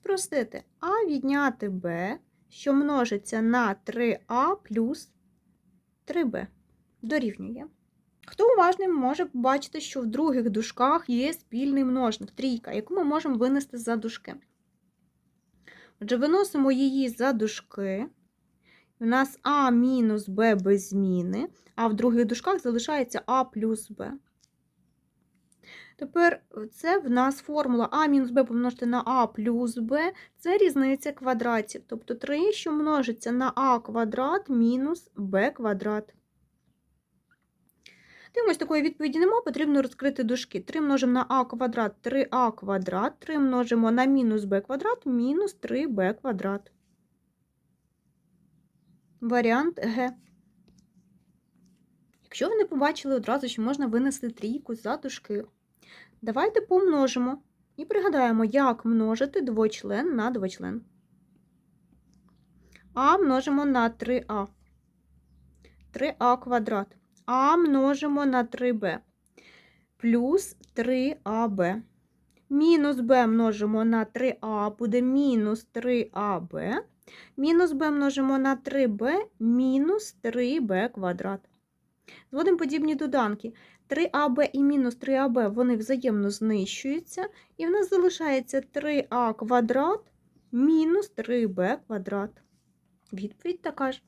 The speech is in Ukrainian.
Спростити А відняти Б, що множиться на 3А плюс 3Б. Дорівнює. Хто уважним може побачити, що в других дужках є спільний множник, трійка, яку ми можемо винести за дужки. Отже, виносимо її за дужки. У нас А мінус Б без зміни, а в других дужках залишається А плюс Б. Тепер це в нас формула А мінус Б помножити на А плюс Б це різниця квадратів. Тобто 3, що множиться на А квадрат мінус Б квадрат. Дивимось, такої відповіді нема, потрібно розкрити дужки. 3 множимо на а квадрат 3а квадрат, 3 множимо на мінус b квадрат, мінус 3b квадрат. Варіант Г. Якщо ви не побачили одразу, що можна винести трійку за дужки, давайте помножимо і пригадаємо, як множити двочлен на двочлен. А множимо на 3а. 3а квадрат. А множимо на 3b плюс 3аб. Мінус b множимо на 3а, буде мінус 3аб. Мінус b множимо на 3b, мінус 3b квадрат. Зводимо подібні доданки. 3аб і мінус 3аб вони взаємно знищуються, і в нас залишається 3а квадрат мінус 3b квадрат. Відповідь така ж.